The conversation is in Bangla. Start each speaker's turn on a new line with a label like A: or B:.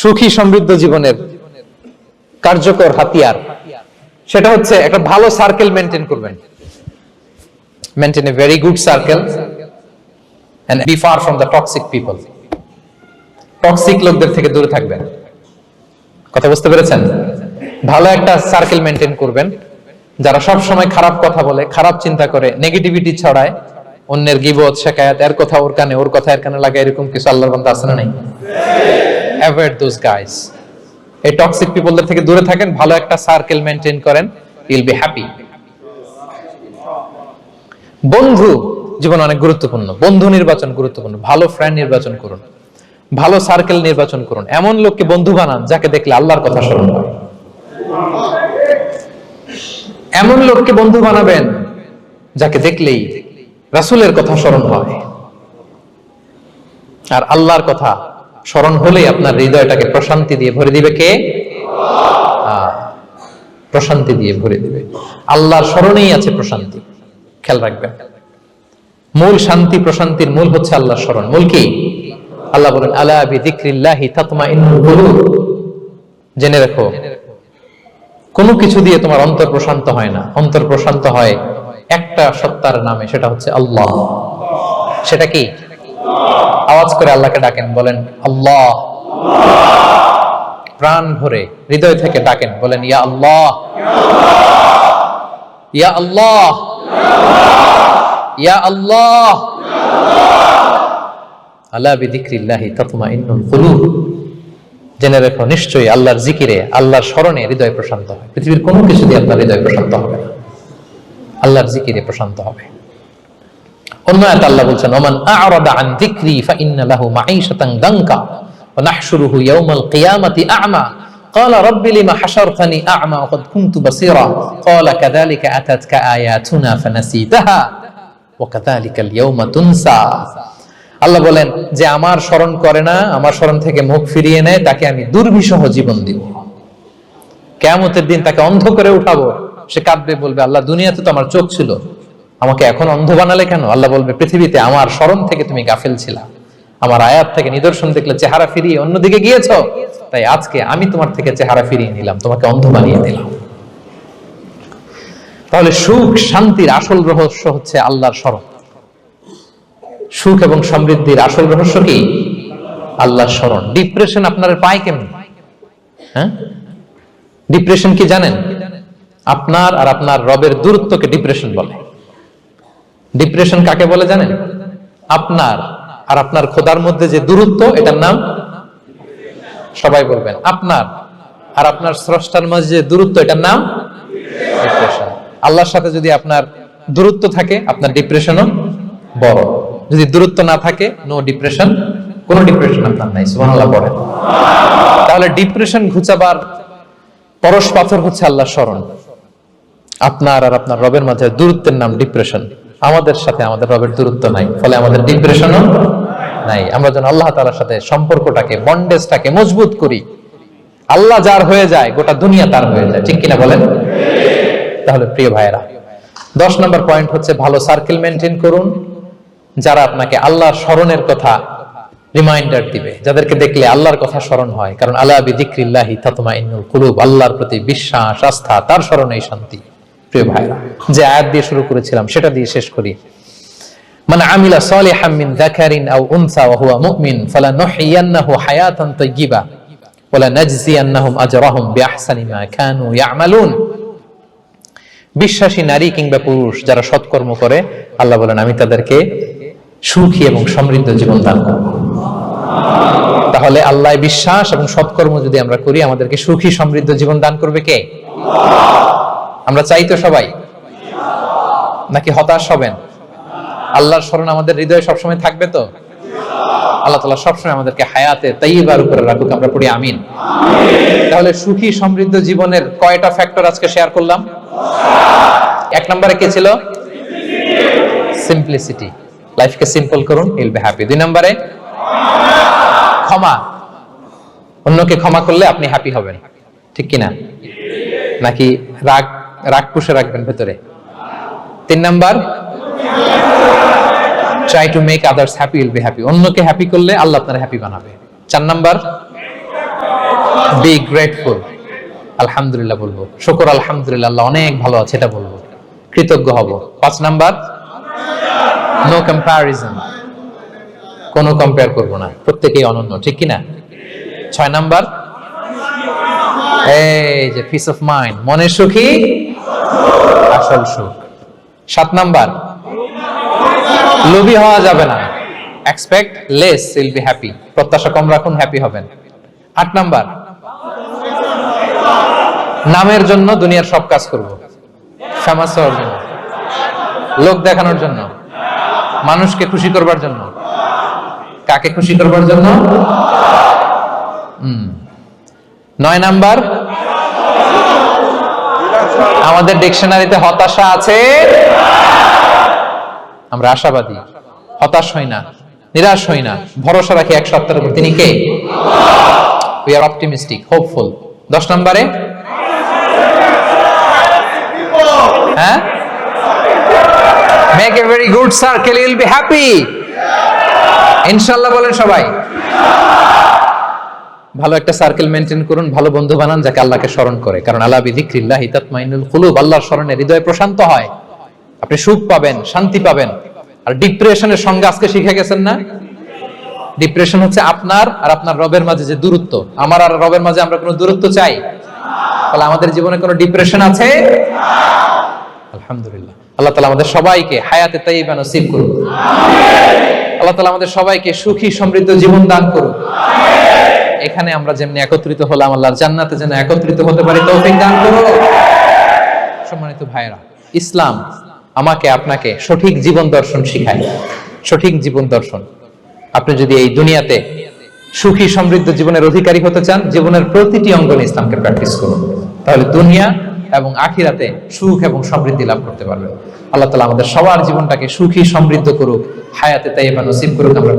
A: সুখী সমৃদ্ধ জীবনের কার্যকর হাতিয়ার। সেটা হচ্ছে একটা ভালো সার্কেল মেনটেন করবেন। Maintain a very good circle and be far from the toxic people toxic লোকদের থেকে দূরে থাকবেন। কথা বুঝতে পেরেছেন? ভালো একটা সার্কেল মেনটেন করবেন। যারা সব সময় খারাপ কথা বলে, খারাপ চিন্তা করে নেগেটিভিটি ছড়ায়, অন্যের গিবত, শেখায়াত, এর কথা ওর কানে, ওর কথা এর কানে লাগে এরকম কিছু আল্লাহর বান্দা আছে না নাই? অ্যাভয়েড দোজ গাইস এই টক্সিক পিপলদের থেকে দূরে থাকেন, ভালো একটা সার্কেল মেনটেন করেন ইউল বি হ্যাপি বন্ধু জীবন অনেক গুরুত্বপূর্ণ, বন্ধু নির্বাচন গুরুত্বপূর্ণ, ভালো ফ্রেন্ড নির্বাচন করুন, ভালো সার্কেল নির্বাচন করুন, এমন লোককে বন্ধু বানান যাকে দেখলে আল্লাহর কথা হয় এমন লোককে বন্ধু বানাবেন যাকে দেখলেই রাসূলের কথা স্মরণ হয়। আর আল্লাহর কথা স্মরণ হলে আপনার হৃদয়টাকে প্রশান্তি দিয়ে ভরে দিবে কে? প্রশান্তি দিয়ে ভরে দিবে। আল্লাহর স্মরণেই আছে প্রশান্তি। খেয়াল রাখবেন। মূল শান্তি, প্রশান্তির মূল হচ্ছে আল্লাহর স্মরণ। মূল কি? আল্লাহ বলেন, আলা জেনে রাখো, কোনো কিছু দিয়ে তোমার অন্তর প্রশান্ত হয় না। অন্তর প্রশান্ত হয় একটা সত্তার নামে, সেটা হচ্ছে আল্লাহ। সেটা কি? আওয়াজ করে আল্লাহকে ডাকেন, বলেন, আল্লাহ। প্রাণ ভরে, হৃদয় থেকে ডাকেন, বলেন, ইয়া আল্লাহ। ইয়া আল্লাহ। ইয়া আল্লাহ। আল্লাহ বিদিক্রিল্লাহি তাতমাইন্নুল কুলুব। জেনে রেখো, নিশ্চয়ই আল্লাহর জিকিরে, আল্লাহর স্মরণে হৃদয় প্রশান্ত হয়। পৃথিবীর কোনো কিছু দিয়ে আপনার হৃদয় প্রশান্ত হবে না। আল্লাহর জিকিরে প্রশান্ত হবে। অন্য আয়াত আল্লাহ বলছেন ওমান আ'রাদা আন যিকরি ফাইন্না লাহু মাঈশাতান দাঙ্কা ওয়া নাহশুরুহু ইয়াওমাল কিয়ামাতি আ'মা قال رب لما حشرتني أعمى وقد كنت بصيرا قال كذلك أتتك آياتنا فنسيتها وكذلك اليوم تنسى আল্লাহ বলেন যে আমার স্মরণ করে না আমার স্মরণ থেকে মুখ ফিরিয়ে নেয় তাকে আমি দুর্বিষহ জীবন দিব কেয়ামতের দিন তাকে অন্ধ করে উঠাবো সে কাঁদবে বলবে আল্লাহ দুনিয়াতে তো আমার চোখ ছিল আমাকে এখন অন্ধ বানালে কেন? আল্লাহ বলবে, পৃথিবীতে আমার স্মরণ থেকে তুমি গাফেল ছিলা। আমার আয়াত থেকে নিদর্শন দেখলে চেহারা ফিরিয়ে অন্যদিকে গিয়েছ। তাই আজকে আমি তোমার থেকে চেহারা ফিরিয়ে নিলাম, তোমাকে অন্ধ বানিয়ে দিলাম। তাহলে সুখ, শান্তির আসল রহস্য হচ্ছে আল্লাহর স্মরণ। সুখ এবং সমৃদ্ধির আসল রহস্য কি? আল্লাহর স্মরণ। ডিপ্রেশন আপনার পায় কেমন? হ্যাঁ? ডিপ্রেশন কি জানেন? আপনার আর আপনার রবের দূরত্বকে ডিপ্রেশন বলে। ডিপ্রেশন কাকে বলে জানেন? আপনার। আর আপনার খোদার মধ্যে যে দূরত্ব, এটার নাম? সবাই বলবেন, আপনার। আর আপনার স্রষ্টার মাঝে যে দূরত্ব, এটার নাম? ডিপ্রেশন আল্লাহর সাথে যদি আপনার দূরত্ব থাকে, আপনার ডিপ্রেশনও বড়। যদি দূরত্ব না থাকে নো ডিপ্রেশন কোনো ডিপ্রেশন আপনার নাই। সুবহানাল্লাহ পড়েন। তাহলে ডিপ্রেশন ঘুচাবার পরশ পাথর হচ্ছে আল্লাহ স্মরণ। আপনার আর আপনার রবের মাঝে দূরত্বের নাম ডিপ্রেশন আমাদের সাথে আমাদের রবের দূরত্ব নাই। ফলে আমাদের ডিপ্রেশনও নাই। আমরা যেন আল্লাহ তাআলার সাথে সম্পর্কটাকে বন্ডেজটাকে মজবুত করি। আল্লাহ যার হয়ে যায়, গোটা দুনিয়া তার হয়ে যায়। ঠিক কিনা বলেন? তাহলে প্রিয় ভাইয়েরা, দশ নম্বর পয়েন্ট হচ্ছে ভালো সার্কেল মেনটেন করুন। যারা আপনাকে আল্লাহর স্মরণের কথা রিমাইন্ডার দিবে, যাদেরকে দেখলে আল্লাহর কথা স্মরণ হয়, কারণ আল্লাহ বিদিক্রিল্লাহি তাতমাইন্নুল কুলুব, আল্লাহর প্রতি বিশ্বাস, আস্থা, তার স্মরণেই শান্তি। প্রিয় ভাইরা, যে আয়াত দিয়ে শুরু করেছিলাম, সেটা দিয়ে শেষ করি। মানে আমিলা সালিহাম মিন যাকারিন আও উনসা ওয়া হুয়া মুমিন ফালানুহইয়ান্নাহু হায়াতান তাইয়্যিবা, ওয়ালা নাজজিয়ান্নাহুম আজরাহুম বিআহসানি মা কানু ইয়ামালুন। বিশ্বাসী নারী কিংবা পুরুষ যারা সৎকর্ম করে, আল্লাহ বলেন, আমি তাদেরকে সুখী এবং সমৃদ্ধ জীবন দান করব। তাহলে আল্লাহ বিশ্বাস এবং সৎকর্ম যদি আমরা করি, আমাদেরকে সুখী, সমৃদ্ধ জীবন দান করবে কে? আল্লাহ আমরা চাই তো সবাই। নাকি হতাশ হবেন? আল্লাহর স্মরণ আমাদের হৃদয়ে সবসময় থাকবে তো? আল্লাহ তালা সবসময় আমাদেরকে হায়াতে তাইবার উপরে রাখুক, আমরা পড়ি আমিন। তাহলে সুখী সমৃদ্ধ জীবনের কয়টা ফ্যাক্টর আজকে শেয়ার করলাম? এক নম্বরে কে ছিল? সিম্পলিসিটি লাইফকে সিম্পল করুন ইল বি হ্যাপি দুই নম্বরে? ক্ষমা। অন্যকে ক্ষমা করলে আপনি হ্যাপি হবেন। ঠিক কিনা? নাকি রাগ রাগ পুষে রাখবেন ভেতরে। তিন number try to make others happy will be happy অন্যকে হ্যাপি করলে আল্লাহ আপনার হ্যাপি বানাবে। চার নাম্বার বি গ্রেটফুল আলহামদুলিল্লাহ বলব। শুকর, আলহামদুলিল্লাহ, আল্লাহ অনেক ভালো আছে, এটা বলব। কৃতজ্ঞ হব। পাঁচ নাম্বার নো কম্পারিজন কোনো কম্পেয়ার করব না। প্রত্যেকেই অনন্য, ঠিক কিনা? ছয় নাম্বার, এই যে পিস অফ মাইন্ড মনের সুখী আসল সুখ। সাত নাম্বার, লোভী হওয়া যাবে না। Expect less will be happy প্রত্যাশা কম রাখুন হ্যাপি হবেন। আট নাম্বার, নামের জন্য দুনিয়ার সব কাজ করব। জন্য। লোক দেখানোর জন্য। মানুষকে খুশি করবার জন্য। কাকে খুশি করবার জন্য। নয় নাম্বার আমাদের ডিকশনারিতে হতাশা আছে? আমরা আশাবাদী। হতাশ হই না, নিরাশ হই না। ভরসা রাখি এক সপ্তাহের উপর। তিনি কে? উই আর অপটিমিস্টিক হোপফুল দশ নম্বরে? হ্যাঁ? Make a very good circle will be happy ইনশাল্লাহ বলেন সবাই। ভালো একটা সার্কেল মেনটেন করুন, ভালো বন্ধু বানান, যাকে আল্লাহকে স্মরণ করে। কারণ আল্লাহ বিধিক্রিল্লাহ হিতাতমাইনুল কুলুব, আল্লাহর স্মরণে হৃদয় প্রশান্ত হয়। আপনি সুখ পাবেন, শান্তি পাবেন। আর ডিপ্রেশনের সঙ্গে আজকে শিখে গেছেন না? ডিপ্রেশন হচ্ছে আপনার আর আপনার রবের মাঝে যে দূরত্ব। আমার আর রবের মাঝে আমরা কোনো দূরত্ব চাই? তাহলে আমাদের জীবনে কোনো ডিপ্রেশন আছে? আলহামদুলিল্লাহ। আল্লাহ তালা আমাদের সবাইকে হায়াতে তাইবা নসিব করুন আল্লাহ তালা আমাদের সবাইকে সুখী, সমৃদ্ধ জীবন দান করুন এখানে আমরা যেমনি একত্রিত হলাম, আল্লাহর জান্নাতে যেন একত্রিত হতে পারি, তৌফিক দান করো সম্মানিত ভাইরা ইসলাম আমাকে আপনাকে সঠিক জীবন দর্শন শিখায়। সঠিক জীবন দর্শন। আপনি যদি এই দুনিয়াতে সুখী, সমৃদ্ধ জীবনের অধিকারী হতে চান, জীবনের প্রতিটি অঙ্গনে ইসলামকে প্র্যাকটিস করুন। তাহলে দুনিয়া এবং আখিরাতে সুখ এবং সমৃদ্ধি লাভ করতে পারবেন। আল্লাহ তালা আমাদের সবার জীবনটাকে সুখী, সমৃদ্ধ করুক, হায়াতে তাই নসিব করুক, আমরা